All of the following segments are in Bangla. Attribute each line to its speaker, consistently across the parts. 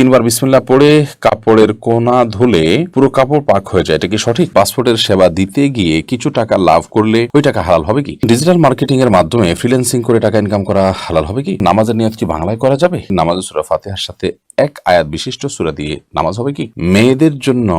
Speaker 1: তিনবার বিসমিল্লাহ পড়ে কাপড়ের কোনা ধুলে পুরো কাপড় পাক হয়ে যায়। এটা কি সঠিক? পাসপোর্টের সেবা দিতে গিয়ে কিছু টাকা লাভ করলে ওই টাকা হালাল হবে কি? ডিজিটাল মার্কেটিং এর মাধ্যমে ফ্রিল্যান্সিং করে টাকা ইনকাম করা হালাল হবে কি? নামাজের নিয়ত কি বাংলায় করা যাবে? নামাজের সুরা ফাতিহার সাথে এক আয়াত বিশিষ্ট সুরা দিয়ে নামাজ হবে কি? মেয়েদের জন্য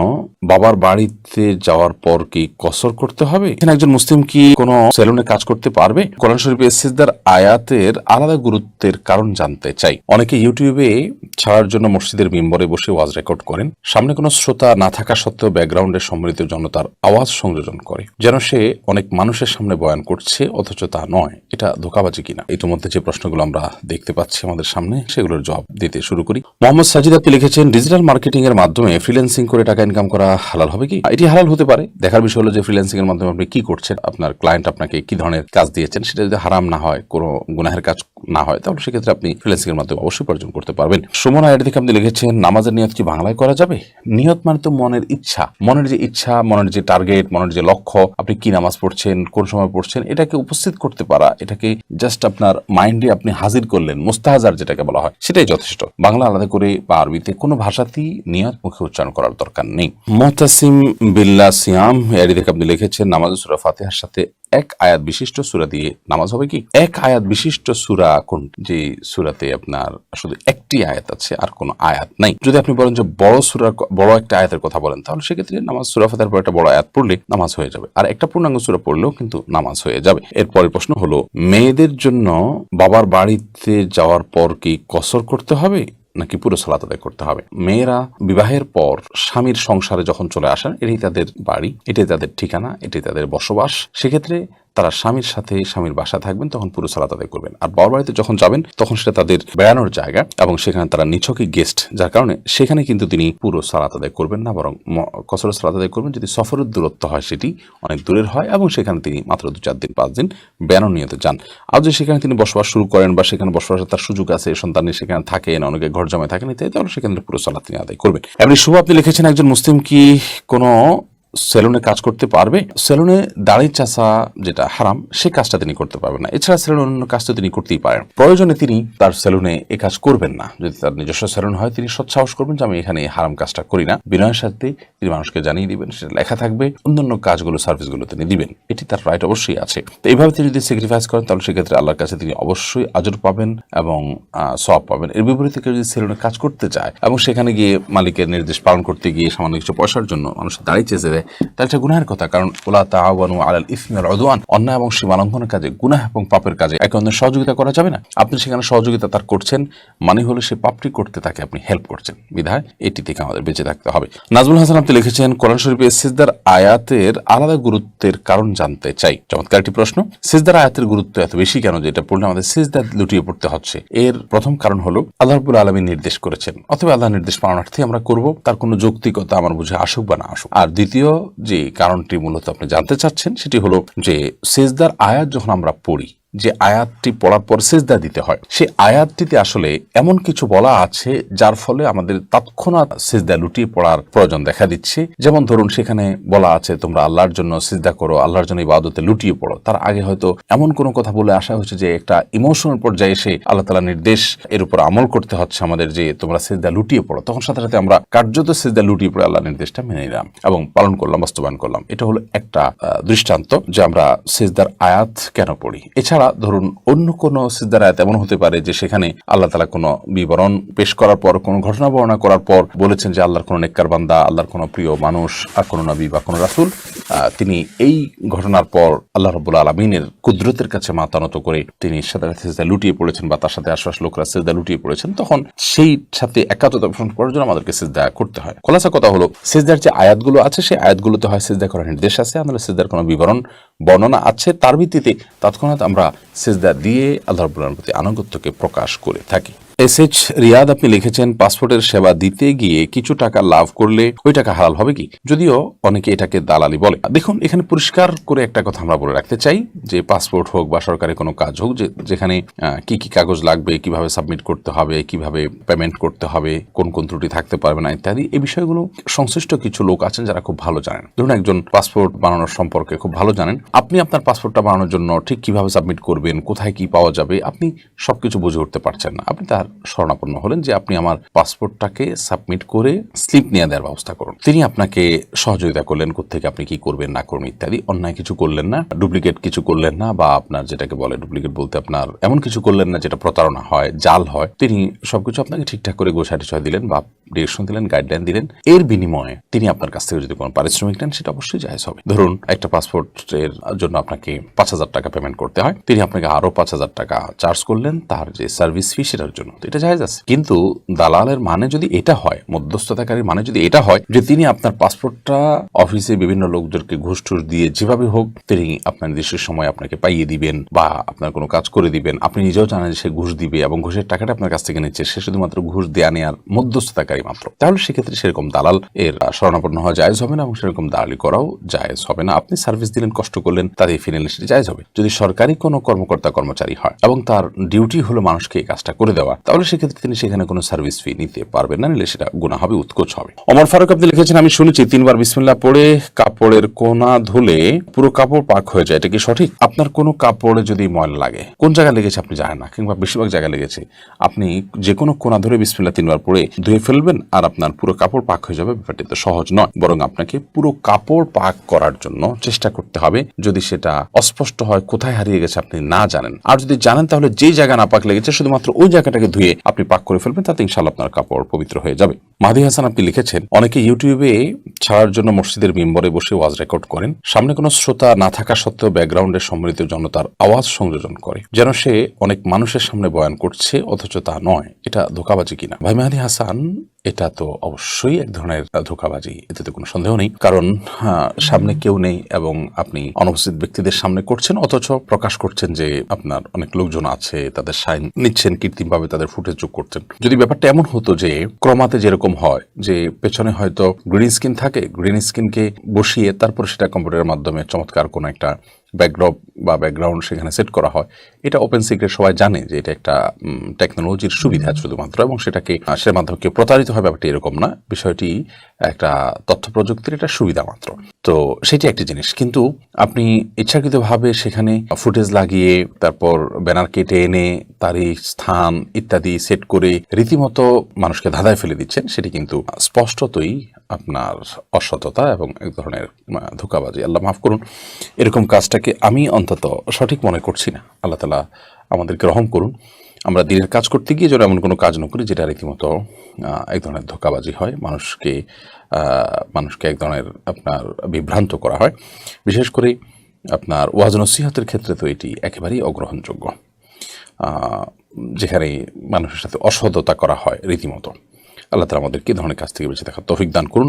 Speaker 1: বাবার বাড়িতে যাওয়ার পর কি কসর করতে হবে? এখানে একজন মুসলিম কি কোনো সেলুনে কাজ করতে পারবে? কোরআন শরীফে সিজদার আয়াতের আলাদা গুরুত্বের কারণ জানতে চাই। অনেকে ইউটিউবে ছাড়ার জন্য মসজিদের মেম্বরে বসে ওয়াজ রেকর্ড করেন। সামনে কোনো শ্রোতা না থাকা সত্ত্বেও ব্যাকগ্রাউন্ডে সম্মিলিত জনতার আওয়াজ সংযোজন করে। যেন সে অনেক মানুষের সামনে বয়ান করছে, অথচ তা নয়। এটা ধোকাবাজি কিনা? ইতিমধ্যে যে প্রশ্নগুলো আমরা দেখতে পাচ্ছি আমাদের সামনে, সেগুলোর জবাব দিতে শুরু করি। মোহাম্মদ সাজিদ আপনি লিখেছেন, ডিজিটাল মার্কেটিং এর মাধ্যমে ফ্রিল্যান্সিং করে টাকা ইনকাম করা হালাল হবে কি? এটি হালাল হতে পারে। দেখার বিষয় হলো যে ফ্রিল্যান্সিং এর মাধ্যমে আপনি কি করছেন, আপনার ক্লায়েন্ট আপনাকে কি ধরনের কাজ দিয়েছেন, সেটা যদি হারাম না হয়, কোনো গুনাহের কাজ না হয়, তাহলে সেক্ষেত্রে আপনি ফ্রিল্যান্সিং এর মাধ্যমে অবশ্যই উপার্জন করতে পারবেন। সুমন আইডি থেকে আপনি লিখেছেন, নামাজের নিয়ত কি বাংলায় করা যাবে? নিয়ত মানে তো মনের ইচ্ছা। মনের যে ইচ্ছা, মনের যে টার্গেট মনের যে লক্ষ্য, আপনি কি নামাজ পড়ছেন, কোন সময় পড়ছেন, এটাকে উপস্থিত করতে পারা, এটাকে জাস্ট আপনার মাইন্ডে আপনি হাজির করলেন, মুস্তাহাজার যেটাকে বলা হয়, সেটাই যথেষ্ট। বাংলা আলাদা করে বা আরবিতে কোনো ভাষাতেই নিয়ত মুখে উচ্চারণ করার দরকার নেই। মোহতাসিম বিল্লা সিয়াম, এরি থেকে আপনি লিখেছেন নামাজ সুরা ফাতিহার সাথে এক আয়াত বিশিষ্ট সুরা দিয়ে নামাজ হবে কি? এক আয়াত বিশিষ্ট সুরা কোন যে সুরাতে আপনার শুধু একটি আয়াত আছে, আর কোনো আয়াত নাই। যদি আপনি বলেন যে বড় সুরা, বড় একটা আয়াতের কথা বলেন, তাহলে সেক্ষেত্রে নামাজ, সুরা ফাতার পর একটা বড় আয়াত পড়লে নামাজ হয়ে যাবে। আর একটা পূর্ণাঙ্গ সুরা পড়লেও কিন্তু নামাজ হয়ে যাবে। এরপরের প্রশ্ন হলো, মেয়েদের জন্য বাবার বাড়িতে যাওয়ার পর কি কসর করতে হবে? নাকি পুরো সালাত আদায় করতে হবে। মেয়েরা বিবাহের পর স্বামীর সংসারে যখন চলে আসেন, এটাই তাদের বাড়ি, এটাই তাদের ঠিকানা, এটাই তাদের বসবাস। সেক্ষেত্রে তারা স্বামীর সাথে স্বামীর বাসা থাকবেন, তখন পুরো সালাত আদায় করবেন। আর বড় বাড়িতে যখন যাবেন, তখন সেটা তাদের বেড়ানোর জায়গা এবং সেখানে তারা নিছকই গেস্ট যার কারণে সেখানে কিন্তু তিনি পুরো সালাত আদায় করবেন না, বরং কসর সালাত আদায় করবেন। যদি সফরের দূরত্ব হয়, সেটি অনেক দূরের হয় এবং সেখানে তিনি মাত্র দু চার দিন, পাঁচ দিন বেড়ানোর নিয়তে যান। আর যদি সেখানে তিনি বসবাস শুরু করেন বা সেখানে বসবাসের তার সুযোগ আছে, সন্তান সেখানে থাকেন, অনেকে ঘর জমায় থাকেন, ইত্যাদি, তাহলে সেখানে পুরো সালাত তিনি আদায় করবেন। এমনি শুভ, আপনি লিখেছেন একজন মুসলিম কি কোনো সেলুনে কাজ করতে পারবে। সেলুনে দাড়ি চাষা যেটা হারাম, সে কাজটা তিনি করতে পারবেন না। এছাড়া সেলুনে অন্য কাজ তো তিনি করতেই পারেন। প্রয়োজনে তিনি তার সেলুনে এ কাজ করবেন না। যদি তার নিজস্ব সেলুন হয়, তিনি সৎসাহস করবেন যে আমি এখানে হারাম কাজটা করি না। বিনয়ের সাথে তিনি মানুষকে জানিয়ে দিবেন, সেটা লেখা থাকবে, অন্যান্য কাজগুলো, সার্ভিসগুলো তিনি দিবেন। এটি তার রাইট অবশ্যই আছে। তো এইভাবে তিনি যদি স্যাক্রিফাইস করেন, তাহলে সেক্ষেত্রে আল্লাহর কাছে তিনি অবশ্যই আজর পাবেন এবং সব পাবেন। এর বিপরীতে কেউ যদি সেলুনে কাজ করতে চায় এবং সেখানে গিয়ে মালিকের নির্দেশ পালন করতে গিয়ে সামান্য কিছু পয়সার জন্য মানুষের দাঁড়িয়ে চেয়েছে তাহলে গুনাহের কথা, কারণ ওলা আলাল ইসমিয়াল অদওয়ান অন্যায় এবং কাজে, গুনাহ এবং পাপের কাজে একে অন্যের সহযোগিতা করা যাবে না। আপনি সেখানে সহযোগিতা তার করছেন মানে সে পাপটি করতে তাকে আপনি হেল্প করছেন। বিধায় এটি থেকে আমাদের বেঁচে থাকতে হবে। নাজমুল হাসান আপনি লিখেছেন, কোরআন শরীফে সিজদার আয়াতের আলাদা গুরুত্বের কারণ জানতে চাই। চমৎকার একটি প্রশ্ন, সিজদার আয়াতের গুরুত্ব এত বেশি কেন যে এটা পড়লে আমাদের সিজদার লুটিয়ে পড়তে হচ্ছে? এর প্রথম কারণ হলো, আল্লাহ আলমী নির্দেশ করেছেন, অথবা আল্লাহ নির্দেশ পালনার্থে আমরা করব, তার কোনো যৌক্তিকতা আমার বুঝে আসুক বা না আসুক। আর দ্বিতীয় যে কারণটি মূলত আপনি জানতে চাচ্ছেন সেটি হলো যে সেজদার আয়াত যখন আমরা পড়ি যে আয়াতটি পড়ার পর সেজদা দিতে হয়। সেই আয়াতটিতে আসলে এমন কিছু বলা আছে যার ফলে আমাদের তৎক্ষণাৎ সেজদা লুটিয়ে পড়ার প্রয়োজন দেখা দিচ্ছে। যেমন ধরুন সেখানে বলা আছে, তোমরা আল্লাহর জন্য সেজদা করো, আল্লাহর জন্য ইবাদতে লুটিয়ে পড়ো। তার আগে হয়তো এমন কোনো কথা বলে আসা হচ্ছে যে একটা ইমোশনাল পর্যায়ে এসে আল্লাহ তালা নির্দেশ এর উপর আমল করতে হচ্ছে আমাদের যে তোমরা সেজদা লুটিয়ে পড়ো। তখন সাথে সাথে আমরা কার্যত সেজদা লুটিয়ে পড়ে আল্লাহ নির্দেশটা মেনে নিলাম এবং পালন করলাম, বাস্তবায়ন করলাম। এটা হলো একটা দৃষ্টান্ত যে আমরা সেজদার আয়াত কেন পড়ি। এছাড়া ছাড়া ধরুন অন্য কোন সিদ্ধার এমন হতে পারে যে সেখানে আল্লাহ তালা কোনো বিবরণ পেশ করার পর, কোনো ঘটনা বর্ণনা করার পর বলেছেন যে আল্লাহর কোনো নেককার বান্দা, আল্লাহর কোনো প্রিয় মানুষ আর কোনো নবী বা কোনো রাসুল তিনি এই ঘটনার পর আল্লাহ রবুল আলমিনের কুদরতের কাছে মাতানত করে তিনি সিজদা লুটিয়ে পড়েছেন বা তার সাথে আশ্বাস লোকরা সিজদা লুটিয়ে পড়েছেন, তখন সেই সাথে একাত্মতা পোষণ করার জন্য আমাদেরকে সিজদা করতে হয়। খোলাসা কথা হলো, সিজদার যে আয়াতগুলো আছে, সেই আয়াতগুলোতে হয় সিজদা করার নির্দেশ আছে আমাদের সিজদার কোনো বিবরণ বর্ণনা আছে, তার ভিত্তিতে তৎক্ষণাৎ আমরা সেজদা দিয়ে আল্লাহ রবুল্লার প্রতি আনুগত্যকে প্রকাশ করে থাকি। এস এইচ রিয়াদ, আপনি লিখেছেন, পাসপোর্টের সেবা দিতে গিয়ে কিছু টাকা লাভ করলে ওই টাকা হালাল হবে কি? যদিও অনেকে এটাকে দালালি বলে। দেখুন, এখানে পরিষ্কার করে একটা কথা আমরা বলে রাখতে চাই যে, পাসপোর্ট হোক বা সরকারি কোনো কাজ হোক যেখানে কি কি কাগজ লাগবে, কীভাবে সাবমিট করতে হবে, কীভাবে পেমেন্ট করতে হবে, কোন কোন ত্রুটি থাকতে পারবে না, ইত্যাদি, এই বিষয়গুলো সংশ্লিষ্ট কিছু লোক আছেন যারা খুব ভালো জানেন। ধরুন, একজন পাসপোর্ট বানানোর সম্পর্কে খুব ভালো জানেন। আপনি আপনার পাসপোর্টটা বানানোর জন্য ঠিক কীভাবে সাবমিট করবেন, কোথায় কি পাওয়া যাবে, আপনি সবকিছু বুঝে উঠতে পারছেন না। আপনি তার শরণাপন্ন হলেন যে আপনি আমার পাসপোর্টটাকে সাবমিট করে স্লিপ নিয়ে দেওয়ার ব্যবস্থা করুন। তিনি আপনাকে সহযোগিতা করলেন কোথেকে আপনি কি করবেন, না করবেন ইত্যাদি। অন্যায় কিছু করলেন না, ডুপ্লিকেট কিছু করলেন না, বা আপনার যেটাকে বলে ডুপ্লিকেট বলতে আপনার এমন কিছু করলেন না যেটা প্রতারণা হয়, জাল হয়। তিনি সবকিছু আপনাকে ঠিকঠাক করে গোছায় টিছায় দিলেন বা ডিরেকশন দিলেন, গাইডলাইন দিলেন। এর বিনিময়ে তিনি আপনার কাছ থেকে যদি কোনো পারিশ্রমিক নেন, সেটা অবশ্যই জায়জ হবে। ধরুন, একটা পাসপোর্টের জন্য আপনাকে পাঁচ হাজার টাকা পেমেন্ট করতে হয়। তিনি আপনাকে আরও পাঁচ হাজার টাকা চার্জ করলেন। তার যে সার্ভিস ফি সেটার জন্য তো এটা জায়জ আছে। কিন্তু দালালের মানে যদি এটা হয়, মধ্যস্থতাকারীর মানে যদি এটা হয় যে তিনি আপনার পাসপোর্টটা অফিসে বিভিন্ন লোকদেরকে ঘুষ দিয়ে যেভাবে হোক তিনি আপনার নির্দিষ্ট সময় আপনাকে পাইয়ে দিবেন বা আপনার কোনো কাজ করে দিবেন। আপনি নিজেও জানেন যে সে ঘুষ দিবে এবং ঘুষের টাকাটা আপনার কাছ থেকে নিচ্ছে। সে শুধুমাত্র ঘুষ দেয়া নেওয়ার মধ্যস্থতাকারী মাত্র। তাহলে সেক্ষেত্রে সেরকম দালাল এর শরণাপন্ন হওয়া জায়েজ হবে না এবং সেরকম দালালি করাও জায়েজ হবে না। আপনি সার্ভিস দিলেন, কষ্ট করলেন তাদের ফিনালি সেটা জায়েজ হবে। যদি সরকারি কোনো কর্মকর্তা কর্মচারী হয় এবং তার ডিউটি হলো মানুষকে এই কাজটা করে দেওয়া তাহলে সেক্ষেত্রে তিনি সেখানে কোনো সার্ভিস ফি নিতে পারবেন না, নিলে সেটা গুণা হবে, উৎকোচ হবে। অমর ফারুক, আপনি লিখেছেন, আমি শুনেছি, তিনবার বিসমিল্লাহ পড়ে কাপড়ের কোনা ধুলে পুরো কাপড় পাক হয়ে যায়। এটা কি সঠিক? আপনার কোনো কাপড়ে যদি ময়লা লাগে, কোন জায়গায় লেগেছে আপনি জানেন না, কিংবা বেশিরভাগ জায়গায় লেগেছে, আপনি যে কোনো কোনা ধরে বিসমিল্লাহ তিনবার পড়ে ধুয়ে ফেলবেন আর আপনার পুরো কাপড় পাক হয়ে যাবে, ব্যাপারটি তো সহজ নয়। বরং আপনাকে পুরো কাপড় পাক করার জন্য চেষ্টা করতে হবে, যদি সেটা অস্পষ্ট হয়, কোথায় হারিয়ে গেছে আপনি না জানেন। আর যদি জানেন, তাহলে যেই জায়গা না পাক লেগেছে, শুধুমাত্র ওই জায়গাটাকে ধুয়ে আপনি পাক করে ফেলবেন, তাতে ইনশাল্লাহ আপনার কাপড় পবিত্র হয়ে যাবে। মাহদি হাসান আপনি লিখেছেন, অনেকে ইউটিউবে ছাড়ার জন্য মসজিদের মেম্বরে বসে ওয়াজ রেকর্ড করেন। সামনে কোনো শ্রোতা না থাকা সত্ত্বেও ব্যাকগ্রাউন্ডে সম্মিলিত জনতার আওয়াজ সংযোজন করে। যেন সে অনেক মানুষের সামনে বয়ান করছে অথচ তা নয়। এটা ধোকাবাজি কিনা? ভাই মাহাদি হাসান এটা তো অবশ্যই এক ধরনের ধোকাবাজি। এতে তো কোনো সন্দেহ নেই। কারণ হ্যাঁ, সামনে কেউ নেই এবং আপনি অনুপস্থিত ব্যক্তিদের সামনে করছেন অথচ প্রকাশ করছেন যে আপনার অনেক লোকজন আছে তাদের সাইন নিচ্ছেন কৃত্রিমভাবে তাদের ফুটেজ যোগ করছেন। যদি ব্যাপারটা এমন হতো যে ক্রমাতে যেরকম হয় যে পেছনে হয়তো গ্রিন স্কিন থাকে গ্রিন স্ক্রিনকে বসিয়ে তারপর সেটা কম্পিউটারের মাধ্যমে চমৎকার কোনো একটা ব্যাকড্রপ বা ব্যাকগ্রাউন্ড সেখানে সেট করা হয়। এটা ওপেন সিক্রেট সবাই জানে যে এটা একটা টেকনোলজির সুবিধা শুধুমাত্র এবং সেটাকে সে মাধ্যমে কেউ প্রতারিত হয় ব্যাপারটি এরকম না। বিষয়টি একটা তথ্য প্রযুক্তির এটা সুবিধা মাত্র। তো সেটি একটি জিনিস। কিন্তু আপনি ইচ্ছাকৃতভাবে সেখানে ফুটেজ লাগিয়ে তারপর ব্যানার কেটে এনে তারই স্থান ইত্যাদি সেট করে রীতিমতো মানুষকে ধাঁধায় ফেলে দিচ্ছেন সেটি কিন্তু স্পষ্টতই আপনার অসততা এবং এক ধরনের ধোঁকাবাজি। আল্লাহ মাফ করুন। এরকম কাজটাকে আমি অন্তত সঠিক মনে করছি না। আল্লাহ তালা আমাদেরকে রহম করুন। আমরা দিনের কাজ করতে গিয়ে যেন এমন কোনো কাজ না করি যেটা রীতিমতো এক ধরনের ধোঁকাবাজি হয়। মানুষকে মানুষকে এক ধরনের আপনার বিভ্রান্ত করা হয়। বিশেষ করে আপনার ওয়াজ নসিহতের ক্ষেত্রে তো এটি একেবারেই অগ্রহণযোগ্য। যেখানে মানুষের সাথে অসহদতা করা হয় রীতিমতো। আল্লাহ তালা আমাদেরকে ধরনের কাজ থেকে বেঁচে থাকার তৌফিক দান করুন।